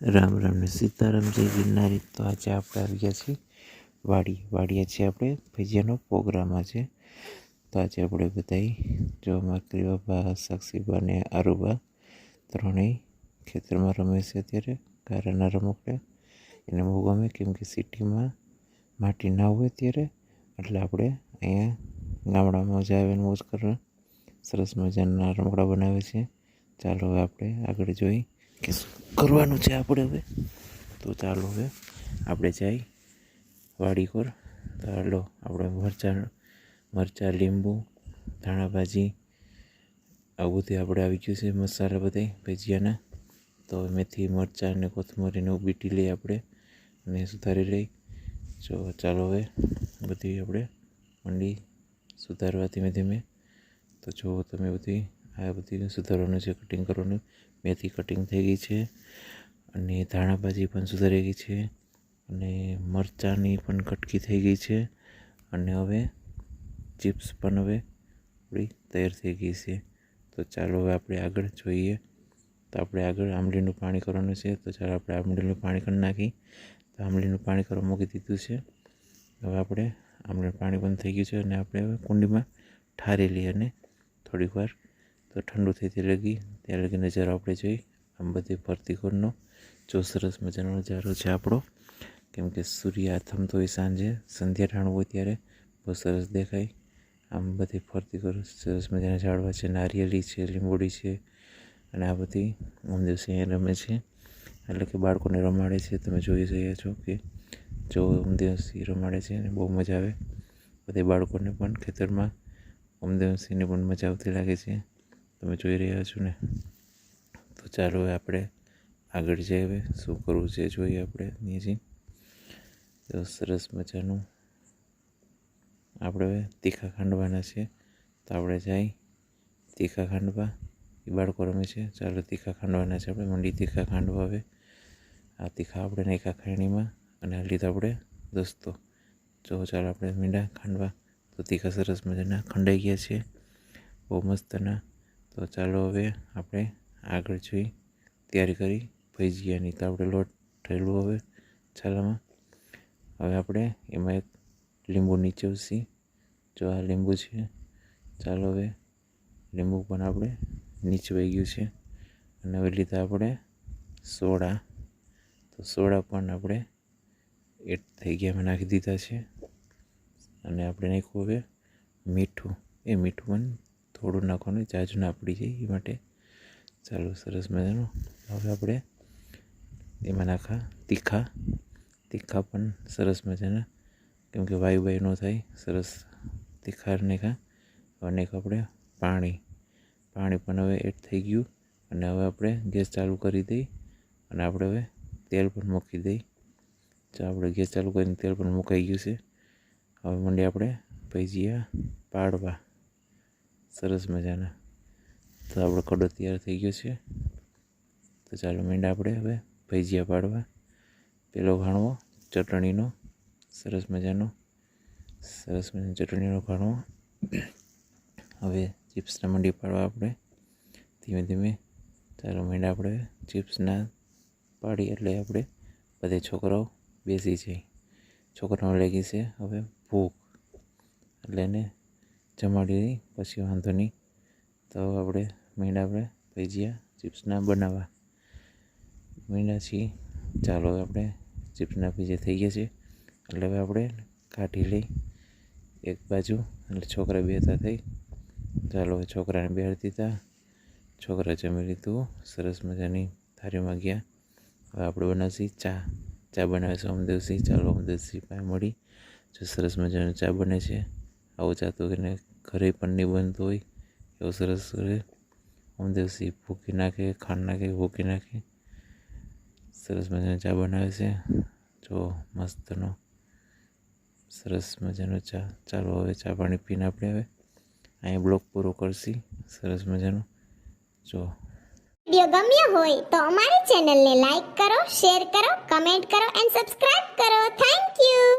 રામ રામ ને સીતારામ, જય ગિરનારી. તો આજે આપણે આવી ગયા છીએ વાડી, વાડીએ છીએ આપણે, ભજીયાનો પ્રોગ્રામ આજે. તો આજે આપણે બધાય જો માકરી બાબા સાક્ષીબા ને આરુબા ત્રણેય ખેતરમાં રમે છે અત્યારે, ગારાના રમકડે. એને બહુ ગમે, કેમ કે સિટીમાં માટી ના હોય ત્યારે એટલે આપણે અહીંયા ગામડામાં મજા આવે મોજ કરવા સરસ મજાના રમકડા બનાવે છે. ચાલો હવે આપણે આગળ જોઈ કે શું કરવાનું છે આપણે હવે. તો ચાલો હવે આપણે જઈ વાડી પર હાલો, આપણે મરચાં મરચાં, લીંબુ, ધાણાભાજી, આવું બધું આપણે આવી ગયું છે મસાલા બધા ભજીયાના. તો મેથી, મરચાં અને કોથમરી ને બીટી લઈ આપણે અને સુધારી લઈ. જો ચાલો હવે બધી આપણે મંડી સુધારવા ધીમે ધીમે. તો જો તમે બધી આ બધી સુધારવાનું છે કટિંગ કરવાનું મેથી કટિંગ થઈ ગઈ છે અને ધાણાભાજી પણ સુધારી ગઈ છે અને મરચાંની પણ કટકી થઈ ગઈ છે અને હવે ચિપ્સ પણ હવે આપણી તૈયાર થઈ ગઈ છે. તો ચાલો હવે આપણે આગળ જોઈએ. તો આપણે આગળ આંબલીનું પાણી કરવાનું છે. તો ચાલો આપણે આંબલીનું પાણી કરી નાખી. તો આંબલીનું પાણી કરવા મૂકી દીધું છે. હવે આપણે આંબલીનું પાણી પણ થઈ ગયું છે અને આપણે હવે કુંડીમાં ઠારી લઈએ અને થોડીક વાર તો ઠંડુ થઈ તે લગી, ત્યાં લગી નજારો આપણે જોઈ. આમ બધી ફરતી કોરનો જો સરસ મજાનો નજારો છે આપણો. કેમ કે સૂર્ય આથમતો હોય સાંજે, સંધ્યા ટાણું હોય ત્યારે બહુ સરસ દેખાય. આમ બધી ફરતી કોર સરસ મજાના ઝાડવા છે, નારિયેળી છે લીંબોડી છે. અને આ બધી આમ દિવસે અહીંયા રમે છે. એટલે કે બાળકોને રમાડે છે. તમે જોઈ રહ્યા છો કે જો ઉમદેવસિંહ રમાડે છે અને બહુ મજા આવે. બધી બાળકોને પણ ખેતરમાં ઉમદેવસિંહને પણ મજા આવતી લાગે છે. તમે જોઈ રહ્યા છો ને? તો ચાલો આપણે આગળ જઈએ હવે. શું કરવું છે જોઈએ આપણે નીચે તો સરસ મજાનું. આપણે હવે તીખા ખાંડવાના છે તો આપણે જાય તીખા ખાંડવા. એ બાળકો રમે છે. ચાલો તીખા ખાંડવાના છે આપણે. મંડી તીખા ખાંડવા હવે. આ તીખા આપણે નાખ્યા ખાણીમાં અને આ લીધા આપણે દોસ્તો. જો ચાલો આપણે મીંડા ખાંડવા. તો તીખા સરસ મજાના ખંડાઈ ગયા છે. બહુ મસ્તના. તો ચાલો હવે આપણે આગળ જોઈ તૈયારી કરી. ભજીયાની તો આપણે લોટ થયેલું હવે છાલામાં. હવે આપણે એમાં એક લીંબુ નીચવશી જો આ લીંબુ છે, ચાલો હવે લીંબુ પણ આપણે નીચવાઈ ગયું છે. અને હવે લીધા આપણે સોડા. તો સોડા પણ આપણે એડ થઈ ગયા એમાં નાખી દીધા છે. અને આપણે નાખ્યું હવે મીઠું. એ મીઠું પણ થોડું નાખવાનું જાજુ ના પડી જાય એ માટે. ચાલો, સરસ મજાનું. હવે આપણે એમાં નાખા તીખા. તીખા પણ સરસ મજાના. કેમ કે વાયુ વાયુ ન થાય, સરસ તીખા નાખા હવે નાખ્યું આપણે પાણી. પાણી પણ હવે એડ થઈ ગયું. અને હવે આપણે ગેસ ચાલુ કરી દઈ. અને આપણે હવે તેલ પણ મૂકી દઈ. તો આપણે ગેસ ચાલુ કરીને તેલ પણ મુકાઈ ગયું છે. હવે મંડી આપણે ભજીયા પાડવા. સરસ મજાના. તો આપણો કડો તૈયાર થઈ ગયો છે. તો ચાલો મીંડા આપણે હવે ભજીયા પાડવા. પેલો ઘાણવો, ચટણીનો, સરસ મજાનો સરસ મજાનો ચટણીનો ઘાણવો. હવે ચિપ્સના મંડી પાડવા આપણે. ધીમે ધીમે ચાલો મીંડા આપણે ચિપ્સના પાડી એટલે આપણે બધે છોકરાઓ બેસી જાય. છોકરાઓ લાગી છે. હવે ભૂખ. એટલે એને જમાડી દઈ પછી વાંધો નહીં. તો આપણે મીંડા આપણે ભજીયા ચિપ્સના બનાવવા. મીંડા છીએ. ચાલો આપણે ચિપ્સના ભજીયા થઈ ગયા છે. એટલે હવે આપણે કાઢી લઈ એક બાજુ, એટલે છોકરા બેતા થઈ. ચાલો છોકરાને બેહાડી દીધા. છોકરા જમી લીધું. સરસ મજાની થાળીમાં ગયા. હવે આપણે બનાવશી ચા. ચા બનાવે છે અમદેવસિંહ ચાલો અમદેવસિંહ પાસે મળી. જો સરસ મજાનો ચા બને છે. આવો ચા તો એને ઘરે પણ બનતો હોય, એવો સરસ કરે. અમદેવસિંહ ભૂકી નાખે, ખાંડ નાખે, ભૂકી નાખે. સરસ મજાનો ચા બનાવે છે. જો મસ્તનો, સરસ મજાનો ચા. ચાલો હવે ચા પાણી પીને આપણે હવે અહીંયા બ્લોક પૂરો કરશી. સરસ મજાનો. જો. વીડિયો ગમ્યો હોય તો અમારી ચેનલને લાઈક કરો, શેર કરો, કમેન્ટ કરો એન્ડ સબસ્ક્રાઇબ કરો. Thank you